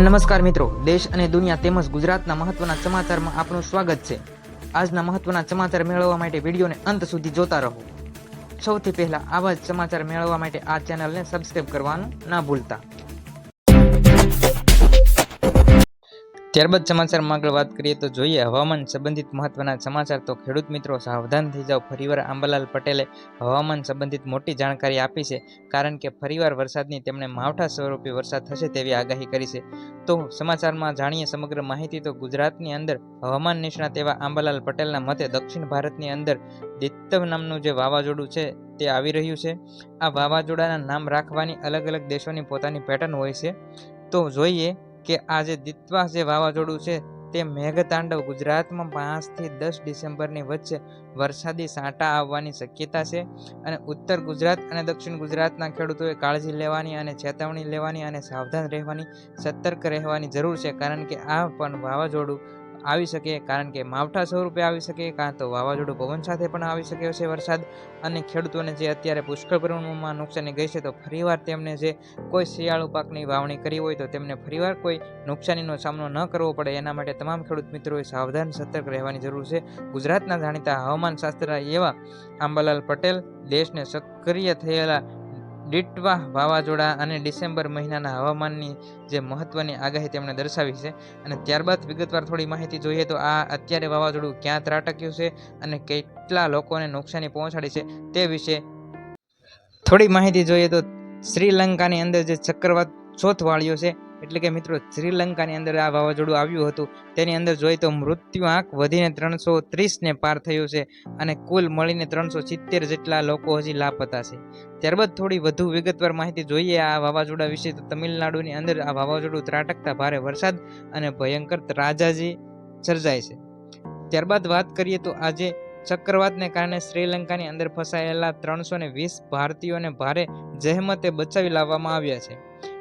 નમસ્કાર મિત્રો, દેશ અને દુનિયા તેમજ ગુજરાતના મહત્વના સમાચારમાં આપનું સ્વાગત છે. આજના મહત્વના સમાચાર મેળવવા માટે વિડીયોને અંત સુધી જોતા રહો. સૌથી પહેલા આવા જ સમાચાર મેળવવા માટે આ ચેનલને સબસ્ક્રાઇબ કરવાનું ના ભૂલતા. ત્યારબાદ સમાચારમાં આગળ વાત કરીએ તો જોઈએ, હવામાન સંબંધિત મહત્વના સમાચાર તો ખેડૂત મિત્રો સાવધાન થઈ જાઓ. ફરીવાર આંબાલાલ પટેલે હવામાન સંબંધિત મોટી જાણકારી આપી છે, કારણ કે ફરીવાર વરસાદની તેમણે માવઠા સ્વરૂપે વરસાદ થશે તેવી આગાહી કરી છે. તો સમાચારમાં જાણીએ સમગ્ર માહિતી તો ગુજરાતની અંદર હવામાન નિષ્ણાત એવા આંબાલાલ પટેલના મતે દક્ષિણ ભારતની અંદર દિત્તવ નામનું જે વાવાઝોડું છે તે આવી રહ્યું છે. આ વાવાઝોડાના નામ રાખવાની અલગ અલગ દેશોની પોતાની પેટર્ન હોય છે. તો જોઈએ કે આ જે દિત્વા જે વાવાઝોડું છે તે મેઘતાંડવ ગુજરાતમાં પાંચથી દસ ડિસેમ્બરની વચ્ચે વરસાદી સાંટા આવવાની શક્યતા છે અને ઉત્તર ગુજરાત અને દક્ષિણ ગુજરાતના ખેડૂતોએ કાળજી લેવાની અને ચેતવણી લેવાની અને સાવધાન રહેવાની, સતર્ક રહેવાની જરૂર છે. કારણ કે આ પણ વાવાઝોડું આવી શકે, કારણ કે માવઠા સ્વરૂપે આવી શકે, કાં તો વાવાઝોડું પવન સાથે પણ આવી શકે છે વરસાદ. અને ખેડૂતોને જે અત્યારે પુષ્કળ પ્રમાણમાં નુકસાની ગઈ છે, તો ફરીવાર તેમને જે કોઈ શિયાળુ પાકની વાવણી કરી હોય, તો તેમને ફરીવાર કોઈ નુકસાનીનો સામનો ન કરવો પડે. એના માટે તમામ ખેડૂત મિત્રોએ સાવધાન, સતર્ક રહેવાની જરૂર છે. ગુજરાતના જાણીતા હવામાન શાસ્ત્ર એવા આંબાલાલ પટેલ દેશને સક્રિય થયેલા ડીટવા વાવાઝોડા અને ડિસેમ્બર મહિનાના હવામાનની જે મહત્ત્વની આગાહી તેમણે દર્શાવી છે અને ત્યારબાદ વિગતવાર થોડી માહિતી જોઈએ તો આ અત્યારે વાવાઝોડું ક્યાં ત્રાટક્યું છે અને કેટલા લોકોને નુકસાની પહોંચાડી છે તે વિશે થોડી માહિતી જોઈએ તો શ્રીલંકાની અંદર જે ચક્રવાત ચોથ વાળ્યો છે એટલે કે મિત્રો, શ્રીલંકાની અંદર આ વાવાઝોડું આવ્યું હતું. તેની અંદર જોઈએ તો મૃત્યુ આંક વધીને ત્રણસો ત્રીસને પાર થયું છે અને કુલ મળીને ત્રણસો સિત્તેર જેટલા લોકો હજી લાપતા છે. ત્યારબાદ થોડી વધુ વિગતવાર માહિતી જોઈએ આ વાવાઝોડા વિશે તો તમિલનાડુની અંદર આ વાવાઝોડું ત્રાટકતા ભારે વરસાદ અને ભયંકર રાજાજી સર્જાય છે. ત્યારબાદ વાત કરીએ તો આજે ચક્રવાતને કારણે શ્રીલંકાની અંદર ફસાયેલા ત્રણસો ને વીસ ભારતીયોને ભારે જહેમતે બચાવી લાવવામાં આવ્યા છે.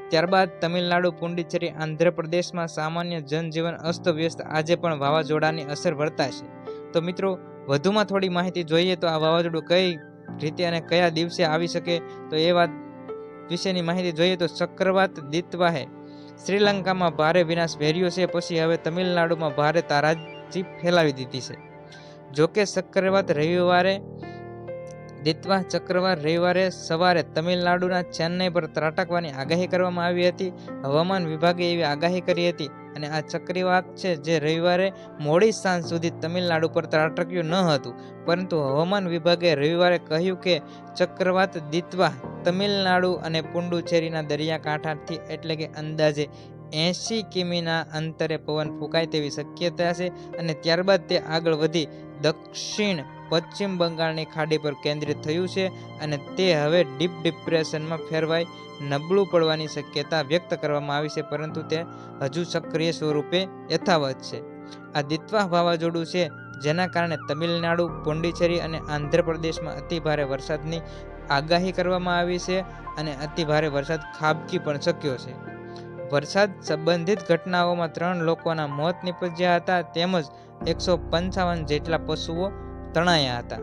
ત્યારબાદ તમિલનાડુ, પુંડિચેરી, આંધ્રપ્રદેશમાં સામાન્ય જનજીવન અસ્તવ્યસ્ત આજે પણ વાવાઝોડાની અસર વર્તાશે. તો મિત્રો, વધુમાં થોડી માહિતી જોઈએ તો આ વાવાઝોડું કઈ રીતે અને કયા દિવસે આવી શકે? તો એ વાત વિશેની માહિતી જોઈએ તો ચક્રવાત દિત્વાહે શ્રીલંકામાં ભારે વિનાશ વેર્યો છે. પછી હવે તમિલનાડુમાં ભારે તારાજી ફેલાવી દીધી છે. જોકે ચક્રવાત રવિવારે દિત્વા ચક્રવાત રવિવારે સવારે તમિલનાડુના ચેન્નઈ પર ત્રાટકવાની આગાહી કરવામાં આવી હતી. હવામાન વિભાગે એવી આગાહી કરી હતી અને આ ચક્રીવાત છે જે રવિવારે મોડી સાંજ સુધી તમિલનાડુ પર ત્રાટક્યું ન હતું. પરંતુ હવામાન વિભાગે રવિવારે કહ્યું કે ચક્રવાત દિત્વા તમિલનાડુ અને પુંડુચેરીના દરિયાકાંઠાથી એટલે કે અંદાજે એંશી કિમીના અંતરે પવન ફૂંકાય તેવી શક્યતા છે અને ત્યારબાદ તે આગળ વધી દક્ષિણ પશ્ચિમ બંગાળની ખાડી પર કેન્દ્રિત થયું છે અને તે હવે ડીપ ડિપ્રેશનમાં ફેરવાય નબળું પડવાની શક્યતા વ્યક્ત કરવામાં આવી છે, પરંતુ તે હજુ સક્રિય સ્વરૂપે યથાવત છે. આ દિત્વાહ વાવાઝોડું છે, જેના કારણે તમિલનાડુ, પોંડિચેરી અને આંધ્રપ્રદેશમાં અતિભારે વરસાદની આગાહી કરવામાં આવી છે અને અતિભારે વરસાદ ખાબકી પણ શક્યો છે. વરસાદ સંબંધિત ઘટનાઓમાં ત્રણ લોકોના મોત નીપજ્યા હતા, તેમજ એકસો પંચાવન જેટલા પશુઓ તણાયા હતા.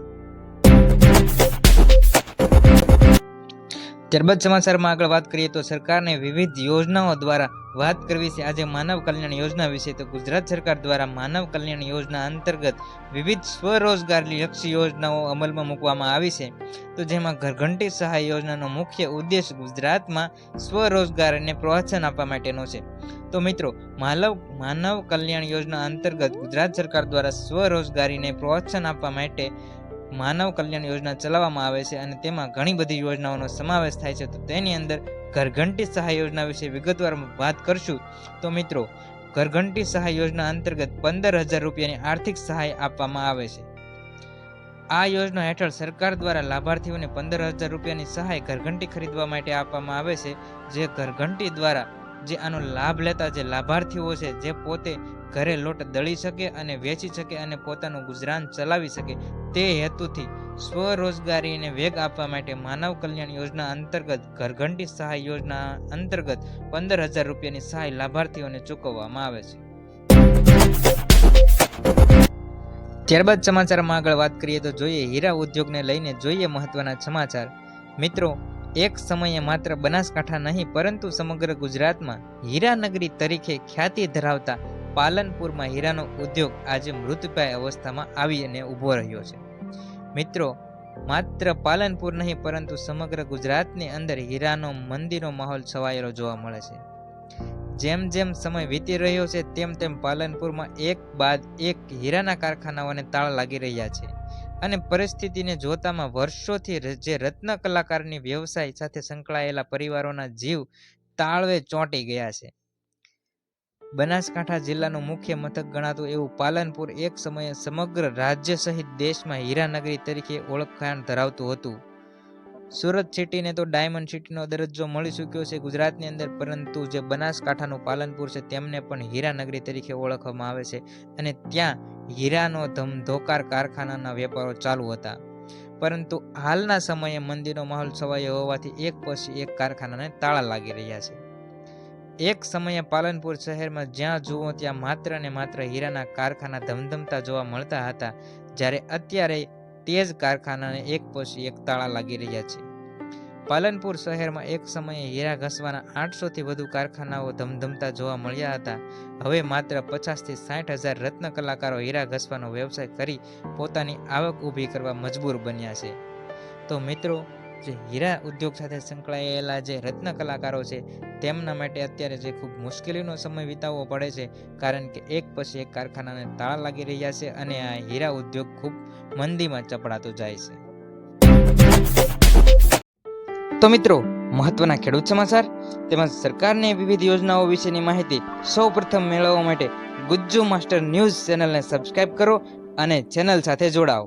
ત્યારબાદ સમાચારમાં આગળ વાત કરીએ તો સરકારને વિવિધ યોજનાઓ દ્વારા વાત કરવી છે. આજે માનવ કલ્યાણ યોજના વિશે તો ગુજરાત સરકાર દ્વારા માનવ કલ્યાણ યોજના અંતર્ગત વિવિધ સ્વરોજગાર લક્ષી યોજનાઓ અમલમાં મૂકવામાં આવી છે. તો જેમાં ઘરઘંટી સહાય યોજનાનો મુખ્ય ઉદ્દેશ ગુજરાતમાં સ્વરોજગારને પ્રોત્સાહન આપવા માટેનો છે. તો મિત્રો, માનવ માનવ કલ્યાણ યોજના અંતર્ગત ગુજરાત સરકાર દ્વારા સ્વરોજગારીને પ્રોત્સાહન આપવા માટે માનવ કલ્યાણ યોજના ચલાવવામાં આવે છે અને તેમાં ઘણી બધી યોજનાઓનો સમાવેશ થાય છે. તો તેની અંદર ઘરઘંટી સહાય યોજના વિશે વિગતવાર વાત કરશું. તો મિત્રો, ઘરઘંટી સહાય યોજના અંતર્ગત પંદર હજાર રૂપિયાની આર્થિક સહાય આપવામાં આવે છે. આ યોજના હેઠળ સરકાર દ્વારા લાભાર્થીઓને પંદર હજાર રૂપિયાની સહાય ઘરઘંટી ખરીદવા માટે આપવામાં આવે છે, જે ઘરઘંટી દ્વારા જે આનો લાભ લેતા જે લાભાર્થીઓ છે, જે પોતે ઘરે લોટ દળી શકે અને વેચી શકે અને પોતાનું ગુજરાન ચલાવી શકે, તે હેતુથી સ્વરોજગારીને વેગ આપવા માટે માનવ કલ્યાણ યોજના અંતર્ગત, ઘરઘંટી સહાય યોજના અંતર્ગત પંદર હજાર રૂપિયાની સહાય લાભાર્થીઓને ચૂકવવામાં આવે છે. ત્યારબાદ સમાચારમાં આગળ વાત કરીએ તો જોઈએ હીરા ઉદ્યોગને લઈને જોઈએ મહત્વના સમાચાર. મિત્રો એક સમયે માત્ર બનાસકાંઠા નહીં, પરંતુ સમગ્ર ગુજરાતમાં હીરાનગરી તરીકે ખ્યાતિ ધરાવતા પાલનપુરમાં હીરાનો ઉદ્યોગ આજે મૃતપ્રાય અવસ્થામાં આવી અને ઊભો રહ્યો છે. મિત્રો, માત્ર પાલનપુર નહીં, પરંતુ સમગ્ર ગુજરાતની અંદર હીરાનો મંદિરનો માહોલ છવાયેલો જોવા મળે છે. જેમ જેમ સમય વીતી રહ્યો છે, તેમ તેમ પાલનપુરમાં એક બાદ એક હીરાના કારખાનાઓને તાળ લાગી રહ્યા છે. અને પરિસ્થિતિને જોતામાં વર્ષોથી જે રત્ન કલાકારની વ્યવસાય સાથે સંકળાયેલા પરિવારોના જીવ તાળવે ચોંટી ગયા છે. બનાસકાંઠા જિલ્લાનું મુખ્ય મથક ગણાતું એવું પાલનપુર એક સમયે સમગ્ર રાજ્ય સહિત દેશમાં હીરાનગરી તરીકે ઓળખાણ ધરાવતું હતું. સુરત સિટીને તો ડાયમંડ સિટીનો દરજ્જો મળી ચૂક્યો છે ગુજરાતની અંદર, પરંતુ જે બનાસકાંઠાનું પાલનપુર છે તેમને પણ હીરાનગરી તરીકે ઓળખવામાં આવે છે અને ત્યાં હીરાનો ધમધોકાર કારખાનાના વેપારો ચાલુ હતા. પરંતુ હાલના સમયે મંદિરનો માહોલ છવાયો હોવાથી એક પછી એક કારખાનાને તાળા લાગી રહ્યા છે. એક સમયે પાલનપુર શહેરમાં જ્યાં જુઓ ત્યાં માત્ર ને માત્ર હીરાના કારખાના ધમધમતા જોવા મળતા હતા, જ્યારે અત્યારે તે જ કારખાનાને એક પછી એક તાળા લાગી રહ્યા છે. પાલનપુર શહેરમાં એક સમયે હીરા ઘસવાના આઠસોથી વધુ કારખાનાઓ ધમધમતા જોવા મળ્યા હતા. હવે માત્ર પચાસથી સાઠ હજાર રત્ન કલાકારો હીરા ઘસવાનો વ્યવસાય કરી પોતાની આવક ઊભી કરવા મજબૂર બન્યા છે. તો મિત્રો જે હીરા ઉદ્યોગ સાથે સંકળાયેલા જે રત્ન કલાકારો છે, તેમના માટે અત્યારે જે ખૂબ મુશ્કેલીનો સમય વિતાવવો પડે છે, કારણ કે એક પછી એક કારખાનાને તાળા લાગી રહ્યા છે અને આ હીરા ઉદ્યોગ ખૂબ મંદીમાં ચપડાતો જાય છે. તો મિત્રો, મહત્વના ખેડૂત સમાચાર, તેમજ સરકારની વિવિધ યોજનાઓ વિશેની માહિતી સૌ પ્રથમ મેળવવા માટે ગુજ્જુ માસ્ટર ન્યૂઝ ચેનલને સબસ્ક્રાઇબ કરો અને ચેનલ સાથે જોડાઓ.